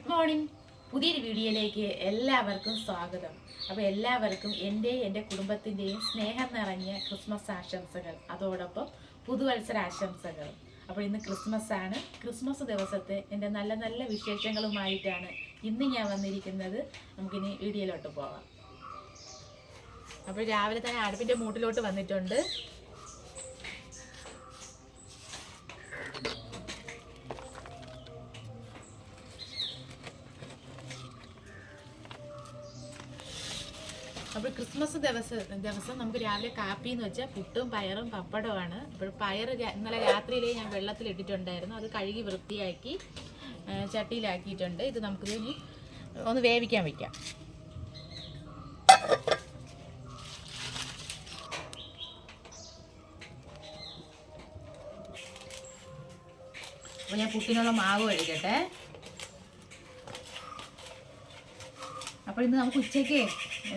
Good morning. പുതിയൊരു വീഡിയോയിലേക്ക് എല്ലാവർക്കും സ്വാഗതം. അപ്പോൾ എല്ലാവർക്കും എന്റെ എന്റെ കുടുംബത്തിന്റെയും സ്നേഹം നിറഞ്ഞ ക്രിസ്മസ് ആശംസകൾ. അതോടൊപ്പം പുതുവത്സര ആശംസകൾ അപ്പോൾ ഇന്ന് ക്രിസ്മസ് ആണ്. ക്രിസ്മസ് ദിവസത്തെ എന്റെ നല്ല നല്ല വിശേഷങ്ങളുമായിട്ടാണ് ഇന്ന് ഞാൻ വന്നിരിക്കുന്നത്. നമുക്കിനി വീഡിയോയിലോട്ട് പോവാം. അപ്പോൾ രാവിലെ തന്നെ അടുപ്പിന്റെ മൂട്ടിലോട്ട് വന്നിട്ടുണ്ട്. അപ്പോൾ ക്രിസ്മസ് ദിവസം ദിവസം നമുക്ക് രാവിലെ കാപ്പി എന്ന് വെച്ചാൽ പുട്ടും പയറും പപ്പടവുമാണ്. അപ്പോൾ പയർ ഇന്നലെ രാത്രിയിലേ ഞാൻ വെള്ളത്തിൽ ഇട്ടിട്ടുണ്ടായിരുന്നു. അത് കഴുകി വൃത്തിയാക്കി ചട്ടിയിലാക്കിയിട്ടുണ്ട്. ഇത് നമുക്ക് ഒന്ന് വേവിക്കാൻ വെക്കാം. അപ്പോൾ ഞാൻ പുട്ടിനുള്ള മാവ് കഴിക്കട്ടെ അപ്പോൾ ഇന്ന് നമുക്ക് ഉച്ചയ്ക്ക്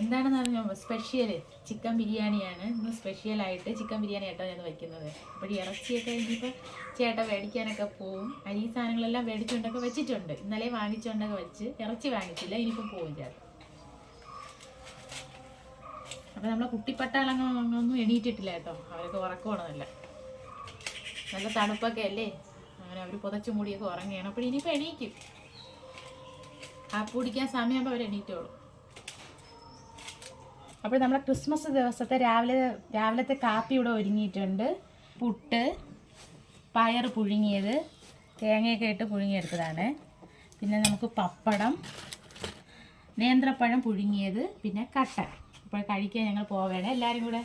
എന്താണെന്ന് പറഞ്ഞാൽ സ്പെഷ്യൽ ചിക്കൻ ബിരിയാണിയാണ്. ഇന്ന് സ്പെഷ്യലായിട്ട് ചിക്കൻ ബിരിയാണി ആയിട്ടോ ഞാൻ വയ്ക്കുന്നത് അപ്പോൾ ഈ ഇറച്ചിയൊക്കെ ഇനിയിപ്പോൾ ചേട്ടൻ മേടിക്കാനൊക്കെ പോവും. അരി സാധനങ്ങളെല്ലാം മേടിച്ചുകൊണ്ടൊക്കെ വെച്ചിട്ടുണ്ട്. ഇന്നലെ വാങ്ങിച്ചുകൊണ്ടൊക്കെ വെച്ച് ഇറച്ചി വാങ്ങിച്ചില്ല ഇനിയിപ്പം പോവും ചേട്ടൻ. അപ്പോൾ നമ്മളെ കുട്ടിപ്പട്ടാളങ്ങളൊന്നും എണീറ്റിട്ടില്ല കേട്ടോ. അവരൊക്കെ ഉറക്കമാണെന്നല്ല. നല്ല തണുപ്പൊക്കെ അല്ലേ? അങ്ങനെ അവർ പുതച്ചു മൂടിയൊക്കെ ഉറങ്ങുകയാണ്. അപ്പോൾ ഇനിയിപ്പോൾ എണീക്കും. ആ കുടിക്കാൻ സമയമാകുമ്പോൾ അവർ എണീറ്റോളും. അപ്പോൾ നമ്മുടെ ക്രിസ്മസ് ദിവസത്തെ രാവിലെ രാവിലത്തെ കാപ്പി ഇവിടെ ഒരുങ്ങിയിട്ടുണ്ട്. പുട്ട് പയർ പുഴുങ്ങിയത് തേങ്ങയൊക്കെ ഇട്ട് പുഴുങ്ങിയെടുത്തതാണ്. പിന്നെ നമുക്ക് പപ്പടം നേന്ത്രപ്പഴം പുഴുങ്ങിയത് പിന്നെ കട്ട അപ്പോൾ കഴിക്കാൻ ഞങ്ങൾ പോവേണേ എല്ലാവരും കൂടെ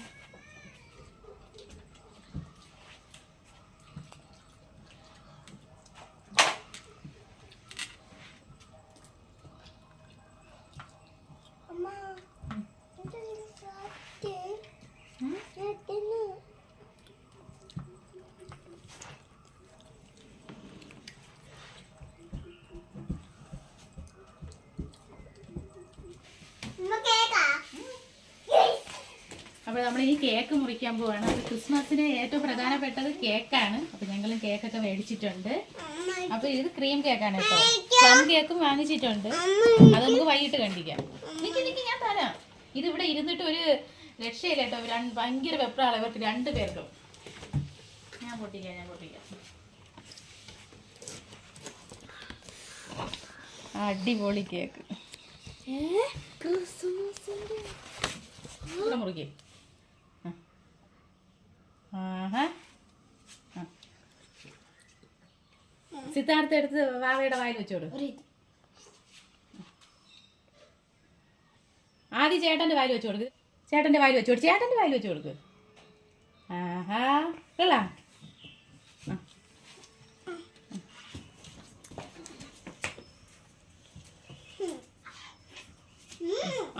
അപ്പോൾ നമ്മൾ ഈ കേക്ക് മുറിക്കാൻ പോവാണ്. അപ്പോൾ ക്രിസ്മസിന് ഏറ്റവും പ്രധാനപ്പെട്ടത് കേക്കാണ്. അപ്പോൾ ഞങ്ങളും കേക്കൊക്കെ മേടിച്ചിട്ടുണ്ട്. അപ്പോൾ ഇത് ക്രീം കേക്കാണ് കേട്ടോ. പ്ലം കേക്കും വാങ്ങിച്ചിട്ടുണ്ട്. അത് നമുക്ക് വൈകിട്ട് കണ്ടിക്കാം. നിക്ക് നിക്ക് ഞാൻ തരാം. ഇതിവിടെ ഇവിടെ ഇരുന്നിട്ട് ഒരു രക്ഷയില്ല കേട്ടോ. ഭയങ്കര വെപ്രാള. ഇവർക്ക് രണ്ട് പേർക്കും. ഞാൻ പൊട്ടിക്കാം ഞാൻ പൊട്ടിക്കാം. അടിപൊളി കേക്ക്. ഇവിടെ മുറിക്കേ ആഹാ ആ. സിദ്ധാർത്ഥ എടുത്ത് വാവയുടെ വായിൽ വെച്ചോട്. ആദ്യം ചേട്ടന്റെ വായിൽ വെച്ചു കൊടുക്ക്. ചേട്ടന്റെ വായിൽ വെച്ച് കൊടുക്ക്. ചേട്ടന്റെ വായിൽ വെച്ചു കൊടുക്ക്. ആഹാ. കൊള്ളാം ആ.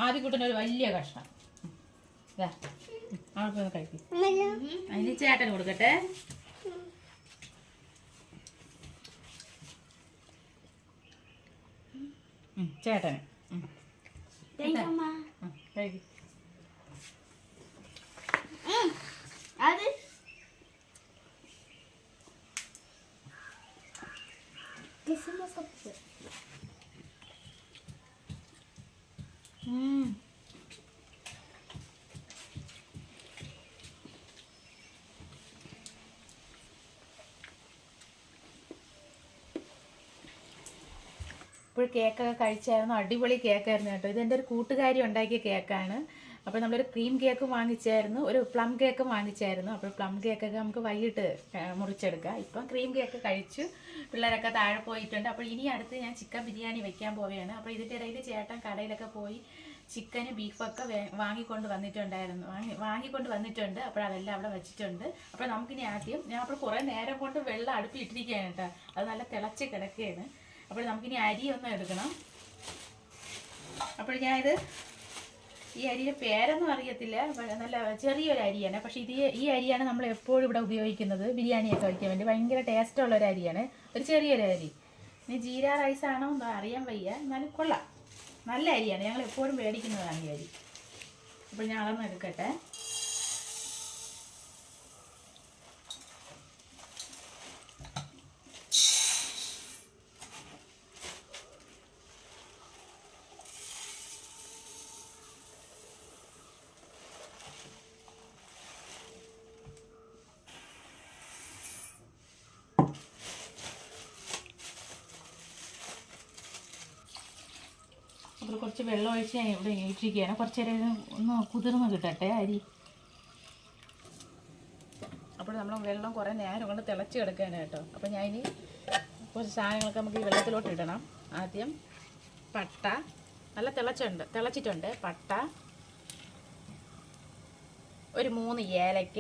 ആദ്യ കുട്ടനൊരു വലിയ കഷ്ണം. അവൾക്കൊന്ന് കഴിക്കും. അതിന് ചേട്ടൻ കൊടുക്കട്ടെ. ചേട്ടന്. ഉം. ഇതാ. ഉം, കഴിക്ക്. അത് ക്രിസ്മസ് ഒക്കെ ഉം. ഇപ്പോൾ കേക്കൊക്കെ കഴിച്ചായിരുന്നു. അടിപൊളി കേക്കായിരുന്നു കേട്ടോ. ഇത് എന്റെ ഒരു കൂട്ടുകാരി ഉണ്ടാക്കിയ കേക്കാണ്. അപ്പോൾ നമ്മളൊരു ക്രീം കേക്കും വാങ്ങിച്ചായിരുന്നു. ഒരു പ്ലം കേക്കും വാങ്ങിച്ചായിരുന്നു. അപ്പോൾ പ്ലം കേക്കൊക്കെ നമുക്ക് വൈകിട്ട് മുറിച്ചെടുക്കാം. ഇപ്പം ക്രീം കേക്ക് കഴിച്ചു. പിള്ളേരൊക്കെ താഴെ പോയിട്ടുണ്ട്. അപ്പോൾ ഇനി അടുത്ത് ഞാൻ ചിക്കൻ ബിരിയാണി വെക്കാൻ പോവുകയാണ്. അപ്പോൾ ഇതിന്റെ ഇടയിൽ ചേട്ടൻ കടയിലൊക്കെ പോയി ചിക്കന് ബീഫൊക്കെ വാങ്ങിക്കൊണ്ട് വന്നിട്ടുണ്ടായിരുന്നു. വാങ്ങി വാങ്ങിക്കൊണ്ട് വന്നിട്ടുണ്ട്. അപ്പോൾ അതെല്ലാം അവിടെ വെച്ചിട്ടുണ്ട്. അപ്പോൾ നമുക്കിനി ആദ്യം ഞാൻ അപ്പോൾ കുറേ നേരം കൊണ്ട് വെള്ളം അടുപ്പിട്ടിരിക്കുകയാണ് കേട്ടോ. അത് നല്ല തിളച്ച് കിടക്കുകയാണ്. അപ്പോൾ നമുക്കിനി അരി ഒന്ന് എടുക്കണം. അപ്പോൾ ഞാനിത് ഈ അരിയുടെ പേരൊന്നും അറിയത്തില്ല. നല്ല ചെറിയൊരു അരിയാണ്. പക്ഷേ ഇത് ഈ അരിയാണ് നമ്മൾ എപ്പോഴും ഇവിടെ ഉപയോഗിക്കുന്നത്. ബിരിയാണിയൊക്കെ വയ്ക്കാൻ വേണ്ടി. ഭയങ്കര ടേസ്റ്റുള്ള ഒരു അരിയാണ്. ഒരു ചെറിയൊരു അരി. ഇനി ജീര റൈസ് ആണോ എന്തോ അറിയാൻ വയ്യ. എന്നാലും കൊള്ളാം. നല്ല അരിയാണ്. ഞങ്ങൾ എപ്പോഴും മേടിക്കുന്നതാണ് ഈ അരി. അപ്പോൾ ഞാൻ അതൊന്ന് അപ്പോൾ കുറച്ച് വെള്ളം ഒഴിച്ച് ഞാൻ ഇവിടെ ഇട്ടിരിക്കുകയാണ് കുറച്ച് നേരം ഒന്ന് കുതിർന്ന് കിട്ടട്ടെ അരി. അപ്പോൾ നമ്മൾ വെള്ളം കുറേ നേരം കൊണ്ട് തിളച്ച് കിടക്കാനായിട്ടോ അപ്പോൾ ഞാൻ ഇനി കുറച്ച് സാധനങ്ങളൊക്കെ നമുക്ക് ഈ വെള്ളത്തിലോട്ട് ഇടണം. ആദ്യം പട്ട. നല്ല തിളച്ചുണ്ട് തിളച്ചിട്ടുണ്ട്. പട്ട. ഒരു മൂന്ന് ഏലയ്ക്ക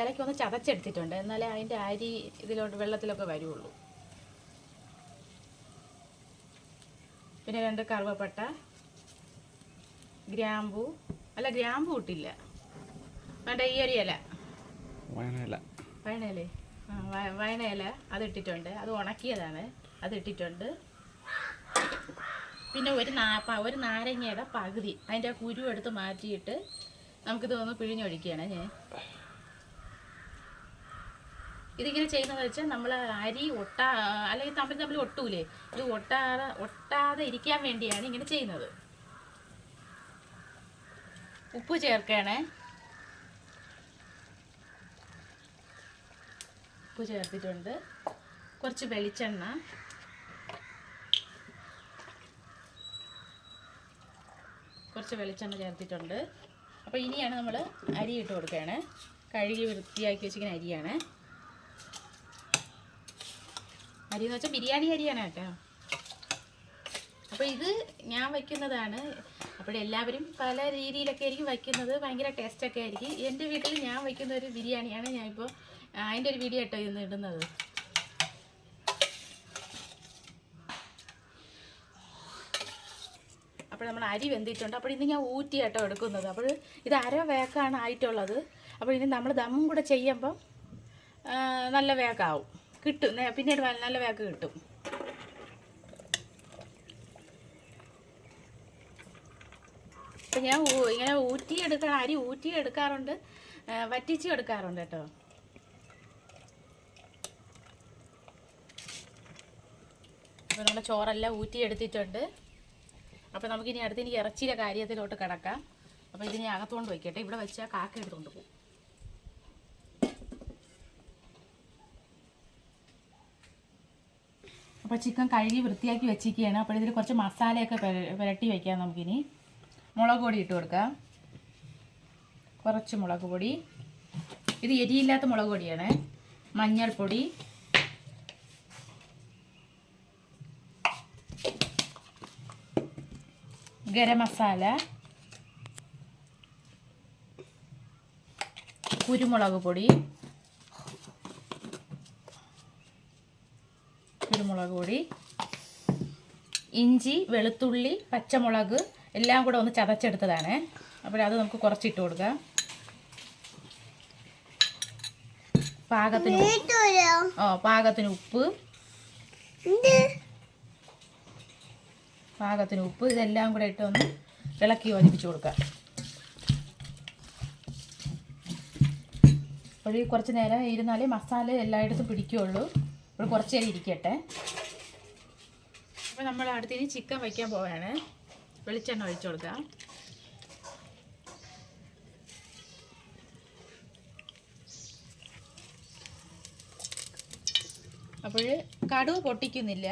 ഏലയ്ക്ക ഒന്ന് ചതച്ചെടുത്തിട്ടുണ്ട്. എന്നാലേ അതിന്റെ അരി ഇതിലോട്ട് വെള്ളത്തിലൊക്കെ വരുള്ളൂ. പിന്നെ രണ്ട് കറുവപ്പട്ട ഗ്രാമ്പു അല്ല ഗ്രാമ്പു ഇട്ടില്ല. വേണ്ട ഈ ഒരു ഇല. വയണയില ആ വ- വയണയില അത് ഇട്ടിട്ടുണ്ട്. അത് ഉണക്കിയതാണ്. അത് ഇട്ടിട്ടുണ്ട്. പിന്നെ ഒരു നാ ഒരു നാരങ്ങയുടെ പകുതി അതിന്റെ കുരു എടുത്ത് മാറ്റിയിട്ട് നമുക്കിത് ഒന്ന് പിഴിഞ്ഞൊഴിക്കുകയാണ്. ഞാൻ ഇതിങ്ങനെ ചെയ്യുന്നത് വെച്ചാൽ നമ്മൾ അരി ഒട്ടാ അല്ലെങ്കിൽ തമ്മിൽ തമ്മിൽ ഒട്ടൂലേ? ഇത് ഒട്ടാതെ ഒട്ടാതെ ഇരിക്കാൻ വേണ്ടിയാണ് ഇങ്ങനെ ചെയ്യുന്നത്. ഉപ്പ് ചേർക്കണേ ഉപ്പ് ചേർത്തിട്ടുണ്ട്. കുറച്ച് വെളിച്ചെണ്ണ. കുറച്ച് വെളിച്ചെണ്ണ ചേർത്തിട്ടുണ്ട്. അപ്പോൾ ഇനിയാണ് നമ്മൾ അരി ഇട്ട് കൊടുക്കുകയാണ്. കഴുകി വൃത്തിയാക്കി വെച്ചിങ്ങനെ അരിയാണ്. അരി എന്ന് വെച്ചാൽ ബിരിയാണി അരിയാണ് കേട്ടോ. അപ്പോൾ ഇത് ഞാൻ വയ്ക്കുന്നതാണ്. അപ്പോൾ എല്ലാവരും പല രീതിയിലൊക്കെ ആയിരിക്കും വയ്ക്കുന്നത്. ഭയങ്കര ടേസ്റ്റൊക്കെ ആയിരിക്കും. എന്റെ വീട്ടിൽ ഞാൻ വയ്ക്കുന്ന ഒരു ബിരിയാണിയാണ് ഞാനിപ്പോൾ അതിന്റെ ഒരു വീഡിയോ കേട്ടോ ഇന്ന് ഇടുന്നത്. അപ്പോൾ നമ്മൾ അരി വെന്തിട്ടുണ്ട്. അപ്പോൾ ഇന്ന് ഞാൻ ഊറ്റി കേട്ടോ എടുക്കുന്നത്. അപ്പോൾ ഇത് അര വേക്കാണ് ആയിട്ടുള്ളത്. അപ്പോൾ ഇനി നമ്മൾ ദമ്മും കൂടെ ചെയ്യുമ്പം നല്ല വേക്കാവും. കിട്ടും. പിന്നെ പിന്നീട് നല്ല വേഗം കിട്ടും. അപ്പം ഞാൻ ഇങ്ങനെ ഊറ്റി എടുക്കാൻ അരി ഊറ്റി എടുക്കാറുണ്ട്. വറ്റിച്ച് എടുക്കാറുണ്ട് കേട്ടോ. അപ്പോൾ നമ്മുടെ ചോറെല്ലാം ഊറ്റി എടുത്തിട്ടുണ്ട്. അപ്പോൾ നമുക്കിനി അടുത്ത് ഇനി ഇറച്ചിയുടെ കാര്യത്തിലോട്ട് കിടക്കാം. അപ്പോൾ ഇതിനി അകത്തോണ്ട് വയ്ക്കട്ടെ ഇവിടെ വെച്ചാൽ കാക്ക എടുത്തുകൊണ്ട് പോകും. അപ്പോൾ ചിക്കൻ കഴുകി വൃത്തിയാക്കി വെച്ചിരിക്കുകയാണ്. അപ്പോൾ ഇതിൽ കുറച്ച് മസാലയൊക്കെ പെര- പുരട്ടി വയ്ക്കാം നമുക്കിനി. മുളക് പൊടി ഇട്ട് കൊടുക്കാം. കുറച്ച് മുളക് പൊടി. ഇത് എരിയില്ലാത്ത മുളക് പൊടിയാണ്. മഞ്ഞൾപ്പൊടി. ഗരം മസാല. കുരുമുളക് പൊടി. കുരുമുളക് പൊടി ഇഞ്ചി വെളുത്തുള്ളി പച്ചമുളക് എല്ലാം കൂടെ ഒന്ന് ചതച്ചെടുത്തതാണ്. അപ്പോൾ അത് നമുക്ക് കുറച്ചിട്ട് കൊടുക്കാം. പാകത്തിന് ഉപ്പ്. ഓ പാകത്തിന് ഉപ്പ്. പാകത്തിന് ഉപ്പ്. ഇതെല്ലാം കൂടെ ഇട്ട് ഒന്ന് ഇളക്കി യോജിപ്പിച്ച് കൊടുക്കാം. അപ്പോഴീ കുറച്ച് നേരം ഇരുന്നാലേ മസാല എല്ലായിടത്തും പിടിക്കുകയുള്ളൂ അപ്പോൾ കുറച്ച് നേരം ഇരിക്കട്ടെ. അപ്പോൾ നമ്മൾ അടുത്തിനി ചിക്കൻ വയ്ക്കാൻ പോവുകയാണ് വെളിച്ചെണ്ണ ഒഴിച്ചു കൊടുക്കുക അപ്പോൾ കടുവ് പൊട്ടിക്കുന്നില്ല.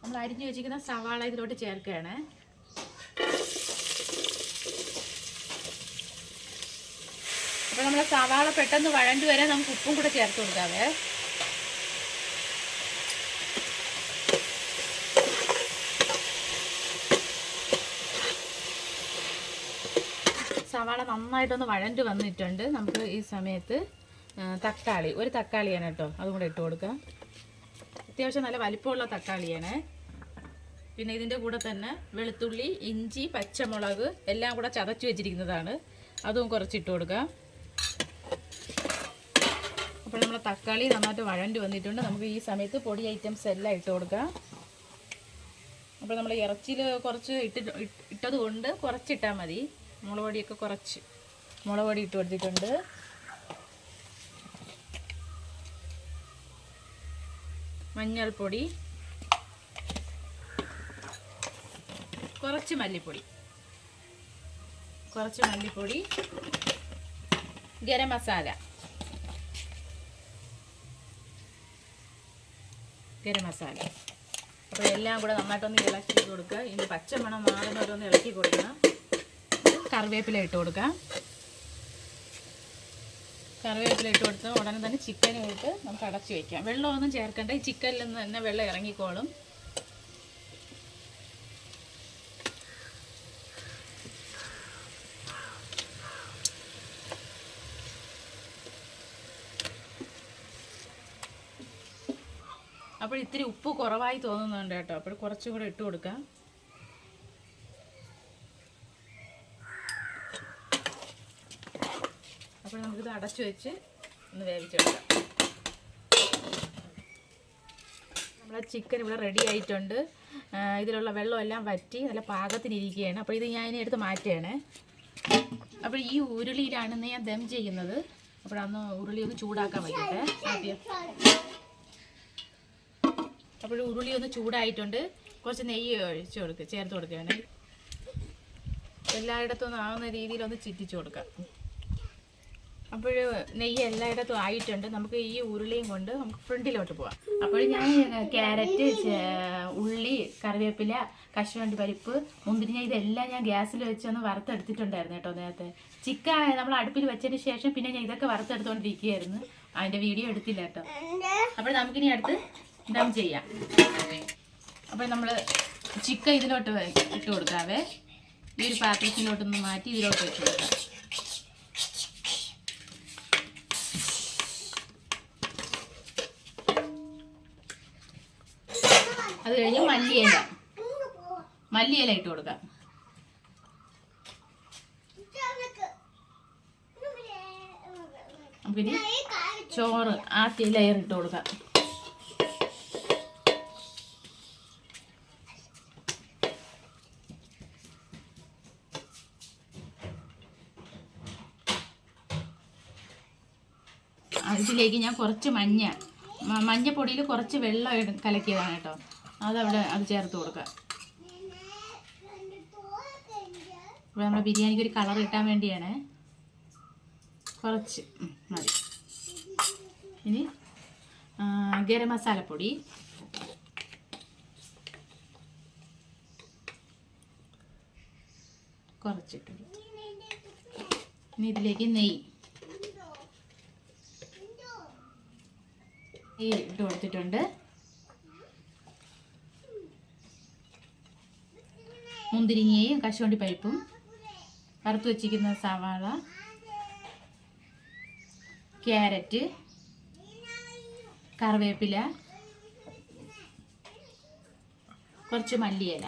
നമ്മൾ അരിഞ്ഞു വെച്ചിരിക്കുന്ന സവാള ഇതിലോട്ട് ചേർക്കുകയാണ്. അപ്പോൾ നമ്മൾ സവാള പെട്ടെന്ന് വഴണ്ട് വരെ നമുക്ക് ഉപ്പും കൂടെ ചേർത്ത് കൊടുക്കാവേ സവാള നന്നായിട്ടൊന്ന് വഴണ്ട് വന്നിട്ടുണ്ട്. നമുക്ക് ഈ സമയത്ത് തക്കാളി. ഒരു തക്കാളിയാണ് കേട്ടോ. അതും കൂടെ ഇട്ട് കൊടുക്കാം. അത്യാവശ്യം നല്ല വലിപ്പമുള്ള തക്കാളിയാണ്. പിന്നെ ഇതിന്റെ കൂടെ തന്നെ വെളുത്തുള്ളി ഇഞ്ചി പച്ചമുളക് എല്ലാം കൂടെ ചതച്ചു വെച്ചിരിക്കുന്നതാണ്. അതും കുറച്ചിട്ട് കൊടുക്കാം. അപ്പോൾ നമ്മൾ തക്കാളി നന്നായിട്ട് വഴണ്ടി വന്നിട്ടുണ്ട്. നമുക്ക് ഈ സമയത്ത് പൊടി ഐറ്റംസ് എല്ലാം ഇട്ട് കൊടുക്കാം. അപ്പോൾ നമ്മൾ ഇറച്ചിയിൽ കുറച്ച് ഇട്ട് ഇട്ടതുകൊണ്ട് കുറച്ചിട്ടാൽ മതി. മുളക് പൊടിയൊക്കെ കുറച്ച്. മുളക് പൊടി ഇട്ട് കൊടുത്തിട്ടുണ്ട്. മഞ്ഞൾപ്പൊടി. കുറച്ച് മല്ലിപ്പൊടി. കുറച്ച് മല്ലിപ്പൊടി. ഗരം മസാല. ഗരം മസാല. അപ്പോൾ എല്ലാം കൂടെ നന്നായിട്ടൊന്ന് ഇളക്കി കൊടുക്കുക. ഇതിന്റെ പച്ചമണം മാറുന്നവരൊന്ന് ഇളക്കി കൊടുക്കണം. കറിവേപ്പില ഇട്ട് കൊടുക്കാം. കറിവേപ്പില ഇട്ട് കൊടുത്ത് ഉടനെ തന്നെ ചിക്കനും ഇട്ട് നമുക്ക് അടച്ചു വയ്ക്കാം വെള്ളമൊന്നും ചേർക്കണ്ട. ഈ ചിക്കനിൽ നിന്ന് തന്നെ വെള്ളം ഇറങ്ങിക്കോളും. അപ്പോൾ ഇത്തിരി ഉപ്പ് കുറവായി തോന്നുന്നുണ്ട് കേട്ടോ. അപ്പോൾ കുറച്ചും കൂടെ ഇട്ട് കൊടുക്കാം അപ്പോൾ നമുക്കിത് അടച്ചു വെച്ച് ഒന്ന് വേവിച്ചെടുക്കാം നമ്മളെ ചിക്കൻ ഇവിടെ റെഡി ആയിട്ടുണ്ട്. ഇതിലുള്ള വെള്ളമെല്ലാം വറ്റി നല്ല പാകത്തിനിരിക്കുകയാണ്. അപ്പോൾ ഇത് ഞാൻ ഇനി എടുത്ത് മാറ്റുകയാണ്. അപ്പോൾ ഈ ഉരുളിയിലാണ് ഞാൻ ദം ചെയ്യുന്നത്. അപ്പോൾ അന്ന് ഉരുളി ഒന്ന് ചൂടാക്കാൻ വയ്ക്കട്ടെ ആദ്യം അപ്പോൾ ഉരുളി ഒന്ന് ചൂടായിട്ടുണ്ട്. കുറച്ച് നെയ്യ് ഒഴിച്ച് കൊടുക്കുക ചേർത്ത് കൊടുക്കുകയാണ്. എല്ലായിടത്തും ആവുന്ന രീതിയിൽ ഒന്ന് ചിറ്റിച്ചു കൊടുക്കാം. അപ്പോൾ നെയ്യ് എല്ലായിടത്തും ആയിട്ടുണ്ട്. നമുക്ക് ഈ ഉരുളിയും കൊണ്ട് നമുക്ക് ഫ്രണ്ടിലോട്ട് പോവാം. അപ്പോൾ ഞാൻ ക്യാരറ്റ് ഉള്ളി കറിവേപ്പില കശുവണ്ടി പരിപ്പ് മുന്തിരിഞ്ഞ ഇതെല്ലാം ഞാൻ ഗ്യാസിൽ വെച്ചൊന്ന് വറുത്തെടുത്തിട്ടുണ്ടായിരുന്നു കേട്ടോ നേരത്തെ. ചിക്കൻ നമ്മൾ അടുപ്പിൽ വെച്ചതിന് ശേഷം പിന്നെ ഞാൻ ഇതൊക്കെ വറുത്തെടുത്തോണ്ടിരിക്കുകയായിരുന്നു. അതിന്റെ വീഡിയോ എടുത്തില്ല കേട്ടോ. അപ്പോൾ നമുക്കിനി അടുത്ത് ദം ചെയ്യാം. അപ്പോൾ നമ്മൾ ചിക്കൻ ഇതിലോട്ട് ഇട്ട് കൊടുക്കാവേ. ഈ ഒരു പാത്രത്തിലോട്ടൊന്ന് മാറ്റി ഇതിലോട്ട് വെച്ച് കൊടുക്കാം. അത് കഴിഞ്ഞ് മല്ലിയില. മല്ലിയില ഇട്ട് കൊടുക്കാം. നമുക്കിനി ചോറ് ആദ്യ ലെയർ ഇട്ട് കൊടുക്കാം. ഇതിലേക്ക് ഞാൻ കുറച്ച് മഞ്ഞ മഞ്ഞപ്പൊടിയിൽ കുറച്ച് വെള്ളം കലക്കിയതാണ് കേട്ടോ. അതവിടെ അത് ചേർത്ത് കൊടുക്കുക ഇവിടെ നമ്മുടെ ബിരിയാണിക്ക് ഒരു കളർ കിട്ടാൻ വേണ്ടിയാണ്. കുറച്ച് മതി. ഇനി ഗരം മസാലപ്പൊടി. കുറച്ചിട്ട് ഇനി ഇതിലേക്ക് നെയ്യ്. നെയ്യ് ഇട്ട് കൊടുത്തിട്ടുണ്ട്. മുന്തിരിങ്ങയും കശുവണ്ടി പരിപ്പും വറുത്ത് വച്ചിരിക്കുന്ന സവാള ക്യാരറ്റ് കറിവേപ്പില കുറച്ച് മല്ലിയില.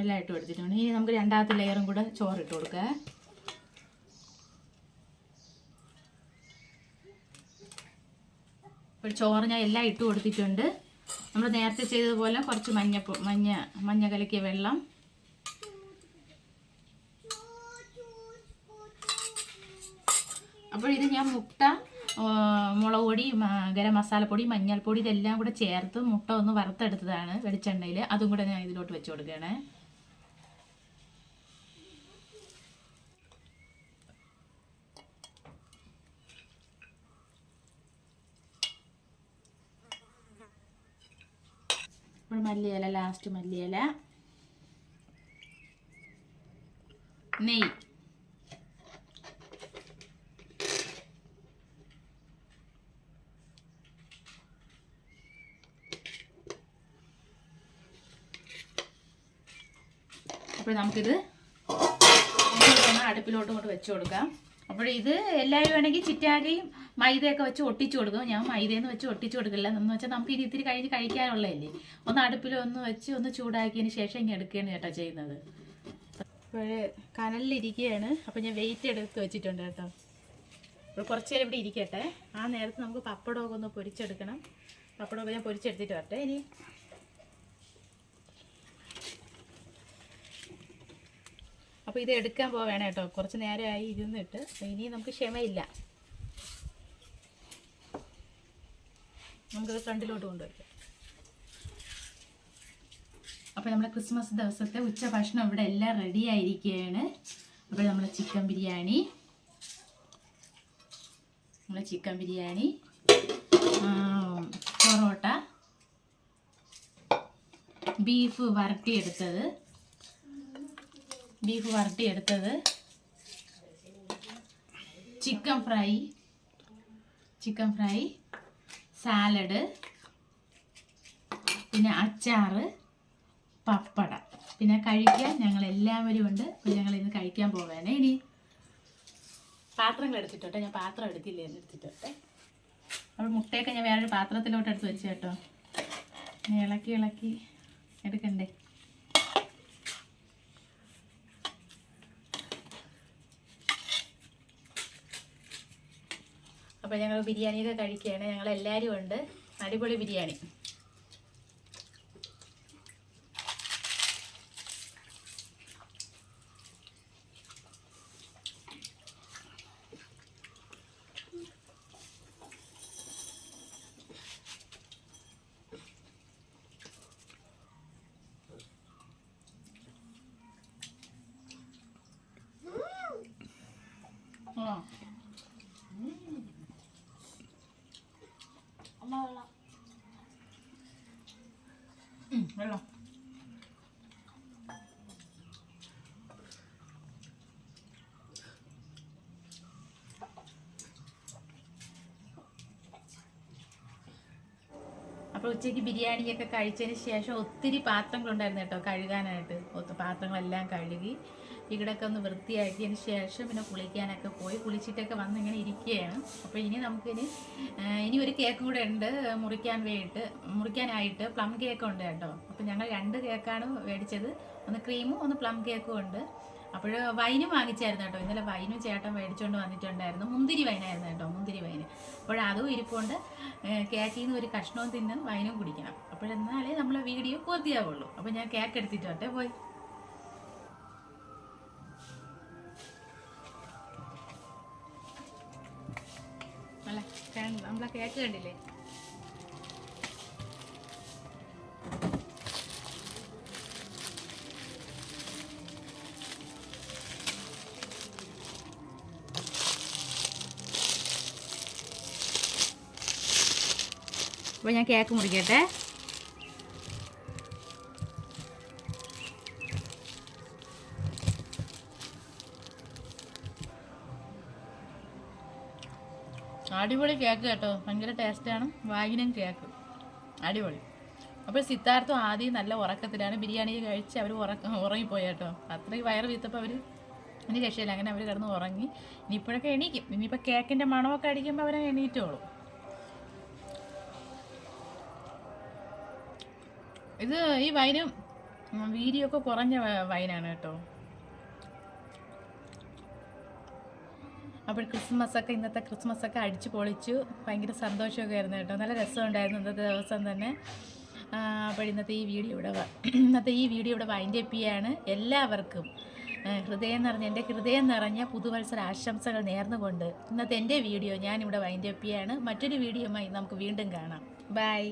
എല്ലാം ഇട്ട് കൊടുത്തിട്ടുണ്ട്. ഇനി നമുക്ക് രണ്ടാമത്തെ ലെയറും കൂടെ ചോറിട്ട് കൊടുക്കുക ഇപ്പോൾ ചോറ് ഞാൻ എല്ലാം ഇട്ട് കൊടുത്തിട്ടുണ്ട്. നമ്മൾ നേരത്തെ ചെയ്തതുപോലെ കുറച്ച് മഞ്ഞ മഞ്ഞ മഞ്ഞ കലക്കിയ വെള്ളം. അപ്പോൾ ഇത് ഞാൻ മുട്ട മുളക് പൊടി ഗരം മസാലപ്പൊടി മഞ്ഞൾപ്പൊടി ഇതെല്ലാം കൂടെ ചേർത്ത് മുട്ട ഒന്ന് വറുത്തെടുത്തതാണ് വെളിച്ചെണ്ണയിൽ. അതും കൂടെ ഞാൻ ഇതിലോട്ട് വെച്ച് കൊടുക്കുകയാണ് ഇപ്പോൾ മല്ലിയില ലാസ്റ്റ് മല്ലിയില. നെയ് അപ്പോൾ നമുക്കിത് അടുപ്പിലോട്ട് കൊണ്ട് വെച്ച് കൊടുക്കാം. അപ്പോൾ ഇത് എല്ലാവരും വേണമെങ്കിൽ ചിറ്റാരിയും മൈദയൊക്കെ വെച്ച് ഒട്ടിച്ചു കൊടുക്കും. ഞാൻ മൈദയെന്ന് വെച്ച് ഒട്ടിച്ചു കൊടുക്കില്ല. എന്ന് വെച്ചാൽ നമുക്ക് ഇത് ഇത്തിരി കഴിഞ്ഞ് കഴിക്കാനുള്ളതല്ലേ? ഒന്ന് അടുപ്പിൽ ഒന്ന് വെച്ച് ഒന്ന് ചൂടാക്കിയതിന് ശേഷം ഇങ്ങനെ എടുക്കുകയാണ് കേട്ടോ ചെയ്യുന്നത്. ഇപ്പോൾ കനലിലിരിക്കുകയാണ്. അപ്പോൾ ഞാൻ വെയിറ്റ് എടുത്ത് വെച്ചിട്ടുണ്ട് കേട്ടോ. അപ്പോൾ കുറച്ച് നേരം ഇവിടെ ഇരിക്കട്ടെ. ആ നേരത്ത് നമുക്ക് പപ്പടമൊക്കെ ഒന്ന് പൊരിച്ചെടുക്കണം. പപ്പടമൊക്കെ ഞാൻ പൊരിച്ചെടുത്തിട്ട് വരട്ടെ. ഇനി അപ്പോൾ ഇത് എടുക്കാൻ പോവേണം കേട്ടോ. കുറച്ച് നേരമായി ഇരുന്നിട്ട്. ഇനി നമുക്ക് ക്ഷമയില്ല. നമുക്കത് ഫ്രണ്ടിലോട്ട് കൊണ്ടുവയ്ക്കാം. അപ്പോൾ നമ്മുടെ ക്രിസ്മസ് ദിവസത്തെ ഉച്ച ഭക്ഷണം ഇവിടെ എല്ലാം റെഡി ആയിരിക്കുകയാണ്. അപ്പോൾ നമ്മൾ ചിക്കൻ ബിരിയാണി. നമ്മളെ ചിക്കൻ ബിരിയാണി. പൊറോട്ട. ബീഫ് വരട്ടിയെടുത്തത്. Beef വരട്ടിയെടുത്തത്. Chicken fry. Chicken fry. Salad പിന്നെ അച്ചാറ് പപ്പടം. പിന്നെ കഴിക്കാൻ ഞങ്ങൾ എല്ലാവരും ഉണ്ട്. അപ്പോൾ ഞങ്ങൾ ഇന്ന് കഴിക്കാൻ പോകാനെ ഇനി പാത്രങ്ങൾ എടുത്തിട്ടോട്ടെ? ഞാൻ പാത്രം എടുത്തില്ലേ എടുത്തിട്ടോട്ടെ? അപ്പോൾ മുട്ടയൊക്കെ ഞാൻ വേറൊരു പാത്രത്തിലോട്ട് എടുത്ത് വെച്ചു കേട്ടോ. ഇളക്കി ഇളക്കി എടുക്കണ്ടേ? അപ്പോൾ ഞങ്ങൾ ബിരിയാണിയൊക്കെ കഴിക്കുകയാണ്. ഞങ്ങൾ എല്ലാവരും ഉണ്ട്. അടിപൊളി ബിരിയാണി ആ ഉം, വെള്ളം അപ്പോൾ ഉച്ചയ്ക്ക് ബിരിയാണിയൊക്കെ കഴിച്ചതിന് ശേഷം ഒത്തിരി പാത്രങ്ങളുണ്ടായിരുന്നു കേട്ടോ കഴുകാനായിട്ട്. പാത്രങ്ങളെല്ലാം കഴുകി. ഇവിടെയൊക്കെ ഒന്ന് വൃത്തിയാക്കിയതിന് ശേഷം പിന്നെ കുളിക്കാനൊക്കെ പോയി. കുളിച്ചിട്ടൊക്കെ വന്ന് ഇങ്ങനെ ഇരിക്കുകയാണ്. അപ്പോൾ ഇനി നമുക്കിനി ഇനി ഒരു കേക്ക് കൂടെ ഉണ്ട് മുറിക്കാൻ വേണ്ടിയിട്ട്. മുറിക്കാനായിട്ട് പ്ലം കേക്ക് ഉണ്ട് കേട്ടോ. അപ്പോൾ ഞങ്ങൾ രണ്ട് കേക്കാണ് മേടിച്ചത്. ഒന്ന് ക്രീമും ഒന്ന് പ്ലം കേക്കും ഉണ്ട്. അപ്പോൾ വൈനും വാങ്ങിച്ചായിരുന്നു കേട്ടോ. ഇന്നലെ വൈനും ചേട്ടൻ മേടിച്ചുകൊണ്ട് വന്നിട്ടുണ്ടായിരുന്നു. മുന്തിരി വൈനായിരുന്നു കേട്ടോ മുന്തിരി വൈന് അപ്പോൾ അതും ഇരിപ്പുണ്ട്. കേക്കിൽ നിന്ന് ഒരു കഷ്ണവും തിന്നും വൈനും കുടിക്കണം. അപ്പോഴെന്നാലേ നമ്മളെ വീഡിയോ പൂർത്തിയാവുള്ളൂ. അപ്പോൾ ഞാൻ കേക്ക് എടുത്തിട്ടോട്ടെ പോയി. നമ്മളെ കേക്ക് കണ്ടില്ലേ? അപ്പോൾ ഞാൻ കേക്ക് മുറിക്കട്ടെ. അടിപൊളി കേക്ക് കേട്ടോ. ഭയങ്കര ടേസ്റ്റാണ് വാഗിനം കേക്ക് അടിപൊളി. അപ്പോൾ സിദ്ധാർത്ഥം ആദ്യം നല്ല ഉറക്കത്തിലാണ്. ബിരിയാണി കഴിച്ച് അവർ ഉറക്ക ഉറങ്ങിപ്പോയി കേട്ടോ. അത്രയും വയറ് വീത്തപ്പോൾ അവർ ഇനി രക്ഷയില്ല. അങ്ങനെ അവർ കിടന്ന് ഉറങ്ങി. ഇനിയിപ്പോഴൊക്കെ എണീക്കും. ഇനിയിപ്പോൾ കേക്കിന്റെ മണമൊക്കെ അടിക്കുമ്പോൾ അവരെ എണീറ്റോളൂ. ഇത് ഈ വൈനും വീരിയൊക്കെ കുറഞ്ഞ വൈനാണ് കേട്ടോ. അപ്പോൾ ക്രിസ്മസ് ഒക്കെ ഇന്നത്തെ ക്രിസ്മസ് ഒക്കെ അടിച്ചു പൊളിച്ചു. ഭയങ്കര സന്തോഷമൊക്കെ ആയിരുന്നു കേട്ടോ. നല്ല രസമുണ്ടായിരുന്നു ഇന്നത്തെ ദിവസം തന്നെ. അപ്പോൾ ഇന്നത്തെ ഈ വീഡിയോ ഇവിടെ ഇന്നത്തെ ഈ വീഡിയോ ഇവിടെ വൈൻഡ് അപ്പ് ചെയ്യാണ്. എല്ലാവർക്കും ഹൃദയം നിറഞ്ഞ എന്റെ ഹൃദയം നിറഞ്ഞ പുതുവത്സര ആശംസകൾ നേർന്നുകൊണ്ട് ഇന്നത്തെ എന്റെ വീഡിയോ ഞാനിവിടെ വൈൻഡ് അപ്പ് ചെയ്യാണ്. മറ്റൊരു വീഡിയോയുമായി നമുക്ക് വീണ്ടും കാണാം. ബൈ